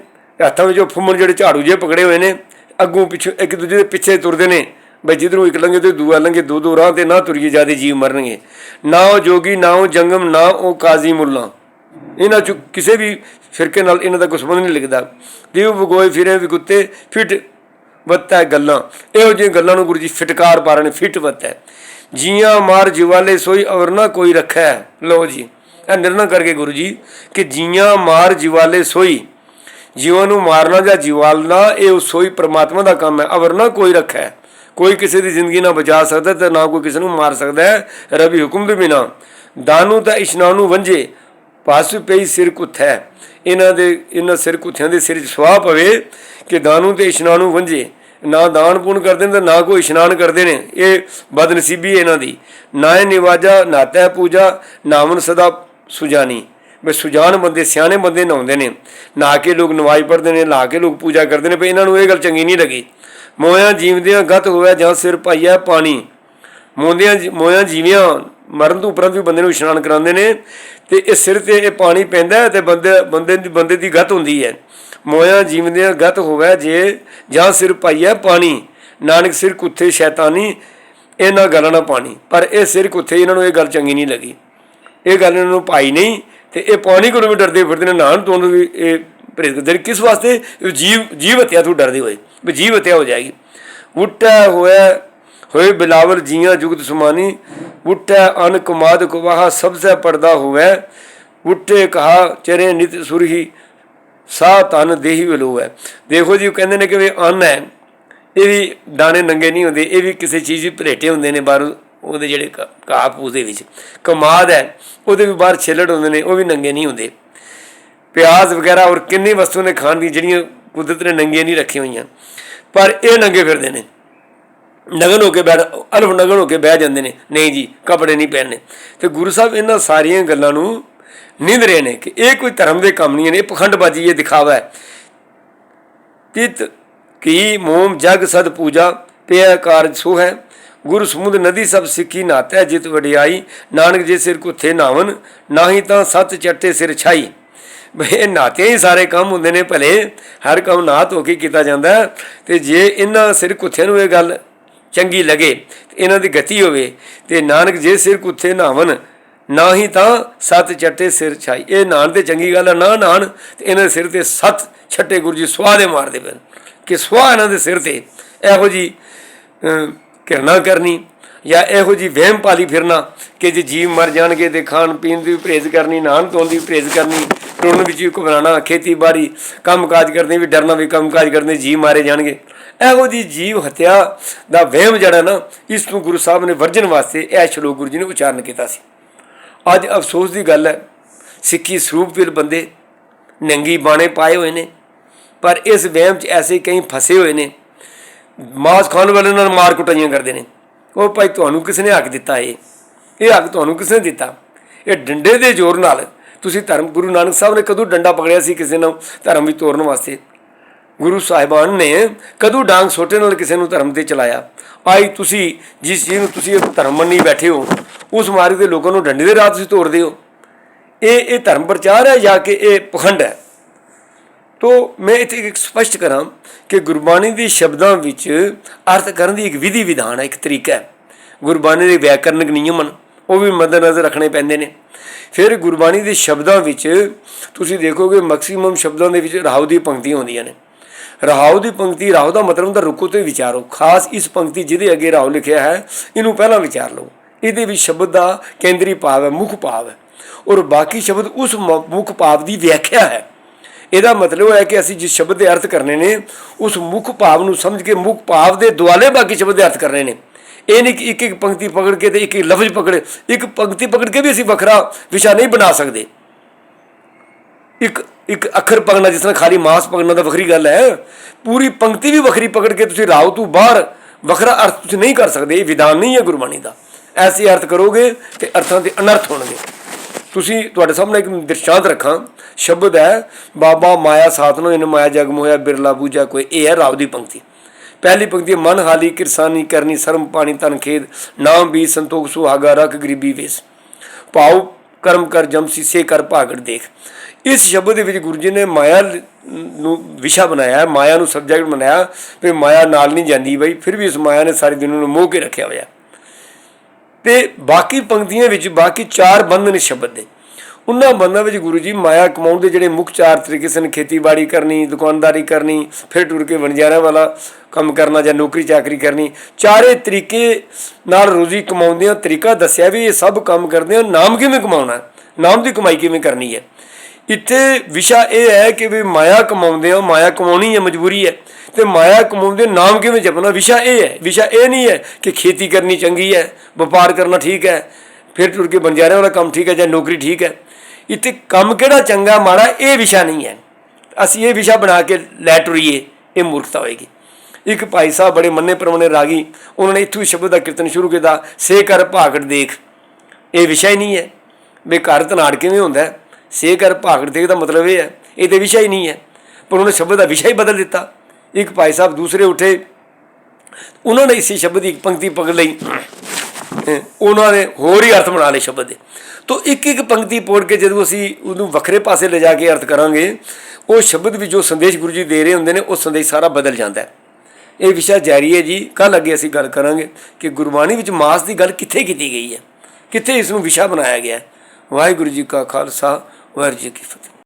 ਹੱਥਾਂ ਵਿੱਚ ਉਹ ਫੁੰਮਣ ਜਿਹੜੇ ਝਾੜੂ ਜੇ ਪਕੜੇ ਹੋਏ ਨੇ, ਅੱਗੋਂ ਪਿੱਛੇ ਇੱਕ ਦੂਜੇ ਦੇ ਪਿੱਛੇ ਤੁਰਦੇ ਨੇ। ਬਈ ਜਿੱਧਰੋਂ ਇੱਕ ਲੰਘੇ ਤੇ ਦੂਆ ਲੰਘੇ, ਦੋ ਦੋ ਰਾਹ ਤੇ ਨਾ ਤੁਰੀਏ, ਜਿਆਦੇ ਜੀਵ ਮਰਨਗੇ। ਨਾ ਉਹ ਜੋਗੀ, ਨਾ ਉਹ ਜੰਗਮ, ਨਾ ਉਹ ਕਾਜ਼ੀ ਮੁੱਲਾ। ਇਹਨਾਂ ਚ ਕਿਸੇ ਵੀ ਫਿਰਕੇ ਨਾਲ ਇਹਨਾਂ ਦਾ ਕੋਈ ਸੰਬੰਧ ਨਹੀਂ ਲਿਖਦਾ। ਦੇਵ ਵਗੋਏ ਫਿਰੇ ਵੀ ਕੁੱਤੇ, ਫਿੱਟ ਵੱਤਾ ਹੈ ਗੱਲਾਂ। ਇਹੋ ਜਿਹੀਆਂ ਗੱਲਾਂ ਨੂੰ ਗੁਰੂ ਜੀ ਫਿਟਕਾਰ ਪਾ ਰਹੇ ਨੇ, ਫਿੱਟ ਵੱਤਾ। ਹੈ ਜੀਆਂ ਮਾਰ ਜਿਵਾਲੇ, ਸੋਈ ਔਰ ਨਾ ਕੋਈ ਰੱਖਾ। ਹੈ। ਲਓ ਜੀ। ਇਹ ਨਿਰਣਾ ਕਰਕੇ ਗੁਰੂ ਜੀ ਕਿ ਜੀਆਂ ਮਾਰ ਜਿਵਾਲੇ ਸੋਈ, ਜੀਵਾਂ ਨੂੰ ਮਾਰਨਾ ਜਾਂ ਜਿਵਾਲਣਾ, ਇਹ ਉਸ ਸੋਈ ਪ੍ਰਮਾਤਮਾ ਦਾ ਕੰਮ ਹੈ। ਅਵਰ ਨਾ ਕੋਈ ਰੱਖਾ ਹੈ। ਕੋਈ ਕਿਸੇ ਦੀ ਜ਼ਿੰਦਗੀ ਨਾ ਬਚਾ ਸਕਦਾ ਤੇ ਨਾ ਕੋਈ ਕਿਸੇ ਨੂੰ ਮਾਰ ਸਕਦਾ ਹੈ। ਰਬੀ ਹੁਕਮ ਦੇ ਬਿਨਾ ਦਾਨੂ ਤਾਂ ਇਸ਼ਨਾਨੂ ਵੰਜੇ ਪਾਸ ਪਈ ਸਿਰ ਕੁੱਥੈ। ਇਹਨਾਂ ਦੇ, ਇਹਨਾਂ ਸਿਰ ਕੁੱਥਿਆਂ ਦੇ ਸਿਰ 'ਚ ਸਵਾਹ ਪਵੇ ਕਿ ਦਾਨੂ ਤੇ ਇਸ਼ਨਾਨੂ ਵੰਜੇ ਨਾ ਦਾਨ ਪੁੰਨ ਕਰਦੇ ਨੇ ਤੇ ਨਾ ਕੋਈ ਇਸ਼ਨਾਨ ਕਰਦੇ ਨੇ। ਇਹ ਬਦਨਸੀਬੀ ਹੈ ਇਹਨਾਂ ਦੀ। ਨਾ ਇਹ ਨਿਵਾਜਾ ਨਾਤਾ ਪੂਜਾ ਨਾਮਨ ਸਦਾ ਸੁਜਾਨੀ। ਬਈ ਸੁਜਾਨ ਬੰਦੇ, ਸਿਆਣੇ ਬੰਦੇ ਨਹਾਉਂਦੇ ਨੇ, ਨਹਾ ਕੇ ਲੋਕ ਨਵਾਜ਼ ਪੜ੍ਹਦੇ ਨੇ, ਨਹਾ ਕੇ ਲੋਕ ਪੂਜਾ ਕਰਦੇ ਨੇ ਪਰ ਇਹਨਾਂ ਨੂੰ ਇਹ ਗੱਲ ਚੰਗੀ ਨਹੀਂ ਲੱਗੀ। ਮੋਇਆ ਜੀਵਦਿਆਂ ਗਤ ਹੋਇਆ, ਜਾਂ ਸਿਰ ਪਾਈਆ ਪਾਣੀ। ਮੋਂਦਿਆਂ ਮੋਇਆ ਜੀਵਿਆਂ ਮਰਨ ਤੋਂ ਉਪਰੰਤ ਵੀ ਬੰਦੇ ਨੂੰ ਇਸ਼ਨਾਨ ਕਰਾਉਂਦੇ ਨੇ, ਤੇ ਇਹ ਸਿਰ ਤੇ ਇਹ ਪਾਣੀ ਪੈਂਦਾ ਹੈ ਤੇ ਬੰਦੇ ਬੰਦੇ ਦੀ ਬੰਦੇ ਦੀ ਗਤ ਹੁੰਦੀ ਹੈ। ਮੋਇਆ ਜੀਵਦਿਆਂ ਗਤ ਹੋਵੇ ਜੇ, ਜਾਂ ਸਿਰ ਪਾਈਆ ਪਾਣੀ। ਨਾਨਕ ਸਿਰ ਕੁੱਥੇ ਸ਼ੈਤਾਨੀ, ਇਹਨਾਂ ਗੱਲਾਂ ਨਾਲ ਪਾਣੀ। ਪਰ ਇਹ ਸਿਰ ਕੁੱਥੇ, ਇਹਨਾਂ ਨੂੰ ਇਹ ਗੱਲ ਚੰਗੀ ਨਹੀਂ ਲੱਗੀ। ਇਹ ਗੱਲ ਇਹਨਾਂ ਨੂੰ ਪਾਈ ਨਹੀਂ ਤੇ ਇਹ ਪਾਣੀ ਕੋਲੋਂ ਵੀ ਡਰਦੇ ਫਿਰਦੇ ਨੇ ਨਹਾਣ ਤੋਂ ਵੀ ਇਹ ਪ੍ਰੇਰਿਤ ਕਰਦੇ ਨੇ। ਕਿਸ ਵਾਸਤੇ? ਜੀਵ ਜੀਵ ਹੱਤਿਆ ਤੋਂ ਡਰਦੇ ਹੋਏ, ਵੀ ਜੀਵ ਹੱਤਿਆ ਹੋ ਜਾਏਗੀ। ਉੱਟਾ ਹੋਇਆ, ਹੋਏ ਬਿਲਾਵਲ ਜੀਆਂ ਜੁਗਤ ਸੁਮਾਨੀ ਉੱਟਾ ਅਨ ਕਮਾਦ ਕੁਵਾਹਾ ਸਭ ਸੇ ਪਰਦਾ ਹੋਵੇ। ਉੱਟੇ ਕਹਾ ਚਰੇ ਨਿਤ ਸੁਰਹੀ, ਸਾਹ ਤਨ ਦੇਹੀ ਵਲੋ ਹੈ ਦੇਖੋ ਜੀ, ਉਹ ਕਹਿੰਦੇ ਨੇ ਕਿ ਵੀ ਅੰਨ ਹੈ। ਇਹ ਵੀ ਦਾਣੇ ਨੰਗੇ ਨਹੀਂ ਹੁੰਦੇ, ਇਹ ਵੀ ਕਿਸੇ ਚੀਜ਼ ਦੇ ਭਲੇਟੇ ਹੁੰਦੇ ਨੇ ਬਾਹਰੋਂ। ਉਹਦੇ ਜਿਹੜੇ ਕ- ਘਾਹ ਫੂਸ ਦੇ ਵਿੱਚ। ਕਮਾਦ ਹੈ, ਉਹਦੇ ਵੀ ਬਾਹਰ ਛਿੱਲੜ ਹੁੰਦੇ ਨੇ, ਉਹ ਵੀ ਨੰਗੇ ਨਹੀਂ ਹੁੰਦੇ। ਪਿਆਜ਼ ਵਗੈਰਾ ਔਰ ਕਿੰਨੀ ਵਸਤੂ ਨੇ ਖਾਣ ਦੀ ਜਿਹੜੀਆਂ ਕੁਦਰਤ ਨੇ ਨੰਗੀਆਂ ਨਹੀਂ ਰੱਖੀਆਂ ਹੋਈਆਂ। ਪਰ ਇਹ ਨੰਗੇ ਫਿਰਦੇ ਨੇ। ਨਗਨ ਹੋ ਕੇ ਬੈਠ ਅਲਫ ਨਗਨ ਹੋ ਕੇ ਬਹਿ ਜਾਂਦੇ ਨੇ। ਨਹੀਂ ਜੀ, ਕੱਪੜੇ ਨਹੀਂ ਪਹਿਨਣੇ। ਤੇ ਗੁਰੂ ਸਾਹਿਬ ਇਹਨਾਂ ਸਾਰੀਆਂ ਗੱਲਾਂ ਨੂੰ ਨਿੰਦ ਰਹੇ ਨੇ ਕਿ ਇਹ ਕੋਈ ਧਰਮ ਦੇ ਕੰਮ ਨਹੀਂ ਨੇ, ਇਹ ਪਖੰਡਬਾਜ਼ੀ ਇਹ ਦਿਖਾਵਾ ਹੈ। ਤਿਤ ਕੀ ਮੋਮ ਜਗ ਸਦ ਪੂਜਾ, ਪਿਆ ਕਾਰਜ ਸੋ ਹੈ ਗੁਰੂ ਸਮੁੰਦ ਨਦੀ ਸਭ ਸਿੱਖੀ ਨਾਤੈ ਜਿਤ ਵਡਿਆਈ। ਨਾਨਕ ਜੇ ਸਿਰ ਕੁੱਥੇ ਨਾਵਨ, ਨਾਹੀ ਤਾਂ ਸੱਤ ਚੱਟੇ ਸਿਰ ਛਾਈ। ਬਈ ਇਹ ਨਾਤੇ ਹੀ ਸਾਰੇ ਕੰਮ ਹੁੰਦੇ ਨੇ ਭਲੇ। ਹਰ ਕੰਮ ਨਾਤ ਹੋ ਕੇ ਕੀਤਾ ਜਾਂਦਾ ਹੈ। ਤੇ ਜੇ ਇਹਨਾਂ ਸਿਰ ਕੁੱਥੇ ਨੂੰ ਇਹ ਗੱਲ ਚੰਗੀ ਲੱਗੇ ਇਹਨਾਂ ਦੀ ਗਤੀ ਹੋਵੇ, ਤੇ ਨਾਨਕ ਜੇ ਸਿਰ ਕੁੱਥੇ ਨਾਵਨ ਨਾ ਹੀ ਤਾਂ ਸੱਤ ਚੱਟੇ ਸਿਰ ਛਾਈ। ਇਹ ਨਾਨ ਤੇ ਚੰਗੀ ਗੱਲ ਆ, ਨਾ ਨਾਨ ਤੇ ਇਹਨਾਂ ਦੇ ਸਿਰ ਤੇ ਸੱਤ ਛੱਟੇ ਗੁਰੂ ਜੀ ਸਵਾਹ ਦੇ ਮਾਰਦੇ ਪਏ ਕਿ ਸਵਾਹ ਇਹਨਾਂ ਦੇ ਸਿਰ ਤੇ ਇਹੋ ਜੀ ਕਿਰਨਾ ਕਰਨੀ ਜਾਂ ਇਹੋ ਜੀ ਵਹਿਮ ਪਾਲੀ ਫਿਰਨਾ ਕਿ ਜੇ ਜੀਵ ਮਰ ਜਾਣਗੇ ਤੇ ਖਾਣ ਪੀਣ ਦੀ ਵੀ ਪਰਹੇਜ਼ ਕਰਨੀ ਨਹਾਣ ਧੋਣ ਦੀ ਵੀ ਪਰਹੇਜ਼ ਕਰਨੀ ਟੁਰਨ ਵਿੱਚ ਵੀ ਘਬਰਾਣਾ ਖੇਤੀਬਾੜੀ, ਕੰਮਕਾਜ ਕਰਦੇ, ਵੀ ਡਰਨਾ ਵੀ ਕੰਮਕਾਜ ਕਰਦੇ, ਜੀਵ ਮਾਰੇ ਜਾਣਗੇ। ਇਹੋ ਜੀ ਜੀਵ ਹੱਤਿਆ ਦਾ ਵਹਿਮ ਜਿਹੜਾ ਨਾ, ਇਸ ਨੂੰ ਗੁਰੂ ਸਾਹਿਬ ਨੇ ਵਰਜਨ ਵਾਸਤੇ ਇਹ ਸ਼ਲੋਕ ਗੁਰੂ ਜੀ ਨੇ ਉਚਾਰਨ ਕੀਤਾ ਸੀ। ਅੱਜ ਅਫਸੋਸ ਦੀ ਗੱਲ ਹੈ, ਸਿੱਖੀ ਸਰੂਪ ਵਿੱਚ ਬੰਦੇ ਨੰਗੀ ਬਾਣੇ ਪਾਏ ਹੋਏ ਨੇ, ਪਰ ਇਸ ਵਹਿਮ 'ਚ ਐਸੇ ਕਈ ਫਸੇ ਹੋਏ ਨੇ ਮਾਸ ਖਾਣ ਵਾਲੇ ਨਾਲ ਮਾਰ ਕੁਟਾਈਆਂ ਕਰਦੇ ਨੇ। ਉਹ ਭਾਈ ਤੁਹਾਨੂੰ ਕਿਸ ਨੇ ਹੱਕ ਦਿੱਤਾ ਇਹ? ਇਹ ਹੱਕ ਤੁਹਾਨੂੰ ਕਿਸ ਨੇ ਦਿੱਤਾ? ਇਹ ਡੰਡੇ ਦੇ ਜ਼ੋਰ ਨਾਲ ਤੁਸੀਂ ਧਰਮ ਗੁਰੂ ਨਾਨਕ ਸਾਹਿਬ ਨੇ ਕਦੋਂ ਡੰਡਾ ਪਕੜਿਆ ਸੀ ਕਿਸੇ ਨੂੰ ਧਰਮ ਵਿੱਚ ਤੋਰਨ ਵਾਸਤੇ? ਗੁਰੂ ਸਾਹਿਬਾਨ ਨੇ ਕਦੋਂ ਡਾਂਗ ਛੋਟੇ ਨਾਲ ਕਿਸੇ ਨੂੰ ਧਰਮ ਤੇ ਚਲਾਇਆ? ਆਈ ਤੁਸੀਂ, ਜਿਸ ਚੀਜ਼ ਨੂੰ ਤੁਸੀਂ ਧਰਮ ਮੰਨੀ ਬੈਠੇ ਹੋ, ਉਸ ਮਾਰਗ ਦੇ ਲੋਕਾਂ ਨੂੰ ਡੰਡੇ ਦੇ ਰਾਹ ਤੁਸੀਂ ਤੋੜਦੇ ਹੋ। ਇਹ ਇਹ ਧਰਮ ਪ੍ਰਚਾਰ ਹੈ ਜਾਂ ਕਿ ਇਹ ਪਖੰਡ ਹੈ? ਤੋ ਮੈਂ ਇੱਥੇ ਇੱਕ ਸਪਸ਼ਟ ਕਰਾਂ ਕਿ ਗੁਰਬਾਣੀ ਦੇ ਸ਼ਬਦਾਂ ਵਿੱਚ ਅਰਥ ਕਰਨ ਦੀ ਇੱਕ ਵਿਧੀ ਵਿਧਾਨ ਹੈ, ਇੱਕ ਤਰੀਕਾ ਹੈ। ਗੁਰਬਾਣੀ ਦੇ ਵਿਆਕਰਨਿਕ ਨਿਯਮ ਹਨ ਉਹ ਵੀ ਮੱਦੇਨਜ਼ਰ ਰੱਖਣੇ ਪੈਂਦੇ ਨੇ। ਫਿਰ ਗੁਰਬਾਣੀ ਦੇ ਸ਼ਬਦਾਂ ਵਿੱਚ ਤੁਸੀਂ ਦੇਖੋਗੇ ਮੈਕਸਿਮਮ ਸ਼ਬਦਾਂ ਦੇ ਵਿੱਚ ਰਾਹੂ ਦੀ ਪੰਕਤੀਆਂ ਹੁੰਦੀਆਂ ਨੇ। ਰਾਹੂ ਦੀ ਪੰਕਤੀ, ਰਾਹੂ ਦਾ ਮਤਲਬ ਹੁੰਦਾ ਰੁਕੋ ਤੇ ਵਿਚਾਰੋ। ਖਾਸ ਇਸ ਪੰਕਤੀ ਜਿਹਦੇ ਅੱਗੇ ਰਾਹੂ ਲਿਖਿਆ ਹੈ, ਇਹਨੂੰ ਪਹਿਲਾਂ ਵਿਚਾਰ ਲਓ। ਇਹਦੇ ਵਿੱਚ ਸ਼ਬਦ ਦਾ ਕੇਂਦਰੀ ਭਾਵ ਹੈ, ਮੁੱਖ ਭਾਵ ਹੈ। ਔਰ ਬਾਕੀ ਸ਼ਬਦ ਉਸ ਮੁੱਖ ਭਾਵ ਦੀ ਵਿਆਖਿਆ ਹੈ। ਇਹਦਾ ਮਤਲਬ ਹੈ ਕਿ ਅਸੀਂ ਜਿਸ ਸ਼ਬਦ ਦੇ ਅਰਥ ਕਰਨੇ ਨੇ, ਉਸ ਮੁੱਖ ਭਾਵ ਨੂੰ ਸਮਝ ਕੇ ਮੁੱਖ ਭਾਵ ਦੇ ਦੁਆਲੇ ਬਾਕੀ ਸ਼ਬਦ ਦੇ ਅਰਥ ਕਰਨੇ ਨੇ। ਇਹ ਨਹੀਂ ਕਿ ਇੱਕ ਇੱਕ ਪੰਕਤੀ ਪਕੜ ਕੇ ਤੇ ਇੱਕ ਇੱਕ ਲਫ਼ਜ਼ ਪਕੜ, ਇੱਕ ਪੰਕਤੀ ਪਕੜ ਕੇ ਵੀ ਅਸੀਂ ਵੱਖਰਾ ਵਿਸ਼ਾ ਨਹੀਂ ਬਣਾ ਸਕਦੇ। ਇੱਕ ਇੱਕ ਅੱਖਰ ਪਕੜਨਾ, ਜਿਸ ਤਰ੍ਹਾਂ ਖਾਲੀ ਮਾਸ ਪਕੜਨਾ ਤਾਂ ਵੱਖਰੀ ਗੱਲ ਹੈ। ਪੂਰੀ ਪੰਕਤੀ ਵੀ ਵੱਖਰੀ ਪਕੜ ਕੇ ਤੁਸੀਂ ਰਾਉ ਤੋਂ ਬਾਹਰ ਵੱਖਰਾ ਅਰਥ ਤੁਸੀਂ ਨਹੀਂ ਕਰ ਸਕਦੇ, ਇਹ ਵਿਧਾਨ ਨਹੀਂ ਹੈ ਗੁਰਬਾਣੀ ਦਾ। ਐਸੇ ਅਰਥ ਕਰੋਗੇ ਤੇ ਅਰਥਾਂ ਦੇ ਅਨਰਥ ਹੋਣਗੇ। ਤੁਸੀਂ ਤੁਹਾਡੇ ਸਾਹਮਣੇ ਇੱਕ ਦ੍ਰਿਸ਼ਾਂਤ ਰੱਖਾਂ। ਸ਼ਬਦ ਹੈ ਬਾਬਾ ਮਾਇਆ ਸਾਧਨੋ ਇਨ ਮਾਇਆ ਜਗ ਮੋਇਆ ਬਿਰਲਾ ਬੂਜਾ ਕੋਈ ਇਹ ਹੈ ਰਾਵ ਦੀ ਪੰਕਤੀ। ਪਹਿਲੀ ਪੰਕਤੀ ਹੈ, ਮਨ ਹਾਲੀ ਕਿਰਸਾਨੀ ਕਰਨੀ ਸ਼ਰਮ ਪਾਣੀ ਤਨ ਖੇਦ ਨਾਮ ਵੀ ਸੰਤੋਖ ਸੁਹਾਗਾ ਰਖ ਗਰੀਬੀ ਵੇਸ। ਭਾਵ ਕਰਮ ਕਰ ਜਮਸੀ ਸੇ ਕਰ ਭਾਗੜ ਦੇਖ। ਇਸ ਸ਼ਬਦ ਦੇ ਵਿੱਚ ਗੁਰੂ ਜੀ ਨੇ ਮਾਇਆ ਨੂੰ ਵਿਸ਼ਾ ਬਣਾਇਆ ਮਾਇਆ ਨੂੰ ਸਬਜੈਕਟ ਬਣਾਇਆ ਵੀ ਮਾਇਆ ਨਾਲ ਨਹੀਂ ਜਾਂਦੀ ਬਈ ਫਿਰ ਵੀ ਇਸ ਮਾਇਆ ਨੇ ਸਾਰੀ ਦੁਨੀਆ ਨੂੰ ਮੋਹ ਕੇ ਰੱਖਿਆ ਹੋਇਆ। ਤੇ ਬਾਕੀ ਪੰਕਤੀਆਂ ਵਿੱਚ ਬਾਕੀ ਚਾਰ ਬੰਧ ਨੇ ਸ਼ਬਦ ਦੇ। ਉਹਨਾਂ ਬੰਦਾਂ ਵਿੱਚ ਗੁਰੂ ਜੀ ਮਾਇਆ ਕਮਾਉਣ ਦੇ ਜਿਹੜੇ ਮੁੱਖ ਚਾਰ ਤਰੀਕੇ ਸਨ, ਖੇਤੀਬਾੜੀ ਕਰਨੀ, ਦੁਕਾਨਦਾਰੀ ਕਰਨੀ, ਫਿਰ ਟੁਰ ਕੇ ਵਣਜਾਰਾ ਵਾਲਾ ਕੰਮ ਕਰਨਾ ਜਾਂ ਨੌਕਰੀ ਚਾਕਰੀ ਕਰਨੀ, ਚਾਰੇ ਤਰੀਕੇ ਨਾਲ ਰੋਜ਼ੀ ਕਮਾਉਂਦੇ ਆ ਤਰੀਕਾ ਦੱਸਿਆ ਵੀ ਇਹ ਸਭ ਕੰਮ ਕਰਦੇ ਆ। ਨਾਮ ਕਿਵੇਂ ਕਮਾਉਣਾ? ਨਾਮ ਦੀ ਕਮਾਈ ਕਿਵੇਂ ਕਰਨੀ ਹੈ? ਇੱਥੇ ਵਿਸ਼ਾ ਇਹ ਹੈ ਕਿ ਵੀ ਮਾਇਆ ਕਮਾਉਂਦੇ ਹੋ ਮਾਇਆ ਕਮਾਉਣੀ ਹੈ ਮਜਬੂਰੀ ਹੈ। ਤੇ ਮਾਇਆ ਕਮਾਉਂਦੇ ਨਾਮ ਕਿਵੇਂ ਜਪਣਾ? ਵਿਸ਼ਾ ਇਹ ਹੈ, ਵਿਸ਼ਾ ਇਹ ਨਹੀਂ ਹੈ ਕਿ ਖੇਤੀ ਕਰਨੀ ਚੰਗੀ ਹੈ, ਵਪਾਰ ਕਰਨਾ ਠੀਕ ਹੈ, ਫਿਰ ਤੁਰ ਕੇ ਬੰਜਾਰਿਆਂ ਵਾਲਾ ਕੰਮ ਠੀਕ ਹੈ ਜਾਂ ਨੌਕਰੀ ਠੀਕ ਹੈ। ਇੱਥੇ ਕੰਮ ਕਿਹੜਾ ਚੰਗਾ ਮਾੜਾ, ਇਹ ਵਿਸ਼ਾ ਨਹੀਂ ਹੈ। ਅਸੀਂ ਇਹ ਵਿਸ਼ਾ ਬਣਾ ਕੇ ਲੈ ਟੁਰੀਏ ਇਹ ਮੂਰਖਤਾ ਹੋਏਗੀ। ਇੱਕ ਭਾਈ ਸਾਹਿਬ ਬੜੇ ਮੰਨੇ ਪਰਮਨੇ ਰਾਗੀ, ਉਹਨਾਂ ਨੇ ਇੱਥੋਂ ਸ਼ਬਦ ਦਾ ਕੀਰਤਨ ਸ਼ੁਰੂ ਕੀਤਾ, ਸੇ ਕਰ ਭਾਗੜ ਦੇਖ। ਇਹ ਵਿਸ਼ਾ ਹੀ ਨਹੀਂ ਹੈ। ਵੀ ਘਰ ਧਨਾੜ ਕਿਵੇਂ ਹੁੰਦਾ ਹੈ? ਸੇ ਕਰ ਭਾਗੜ ਦੇਖ ਦਾ ਮਤਲਬ ਇਹ ਹੈ, ਇਹ ਤੇ ਵਿਸ਼ਾ ਹੀ ਨਹੀਂ ਹੈ। ਪਰ ਉਹਨੇ ਸ਼ਬਦ ਦਾ ਵਿਸ਼ਾ ਹੀ ਬਦਲ ਦਿੱਤਾ। ਇੱਕ ਭਾਈ ਸਾਹਿਬ ਦੂਸਰੇ ਉੱਠੇ। ਉਹਨਾਂ ਨੇ ਇਸੇ ਸ਼ਬਦ ਦੀ ਇੱਕ ਪੰਕਤੀ ਪਕੜ ਲਈ। ਉਹਨਾਂ ਨੇ ਹੋਰ ਹੀ ਅਰਥ ਬਣਾ ਲਏ ਸ਼ਬਦ ਦੇ। ਤੋਂ ਇੱਕ ਇੱਕ ਪੰਕਤੀ ਪੋੜ ਕੇ ਜਦੋਂ ਅਸੀਂ ਉਹਨੂੰ ਵੱਖਰੇ ਪਾਸੇ ਲਿਜਾ ਕੇ ਅਰਥ ਕਰਾਂਗੇ, ਉਹ ਸ਼ਬਦ ਵਿੱਚ ਜੋ ਸੰਦੇਸ਼ ਗੁਰੂ ਜੀ ਦੇ ਰਹੇ ਹੁੰਦੇ ਨੇ, ਉਹ ਸੰਦੇਸ਼ ਸਾਰਾ ਬਦਲ ਜਾਂਦਾ ਹੈ। ਇਹ ਵਿਸ਼ਾ ਜਾਰੀ ਹੈ ਜੀ। ਕੱਲ ਅੱਗੇ ਅਸੀਂ ਗੱਲ ਕਰਾਂਗੇ ਕਿ ਗੁਰਬਾਣੀ ਵਿੱਚ ਮਾਸ ਦੀ ਗੱਲ ਕਿੱਥੇ ਕੀਤੀ ਗਈ ਹੈ। ਕਿੱਥੇ ਇਸ ਨੂੰ ਵਿਸ਼ਾ ਬਣਾਇਆ ਗਿਆ ਹੈ। ਵਾਹਿਗੁਰੂ ਜੀ ਕਾ ਖਾਲਸਾ ਵਾਹਿਗੁਰੂ ਜੀ ਕੀ ਫਤਿਹ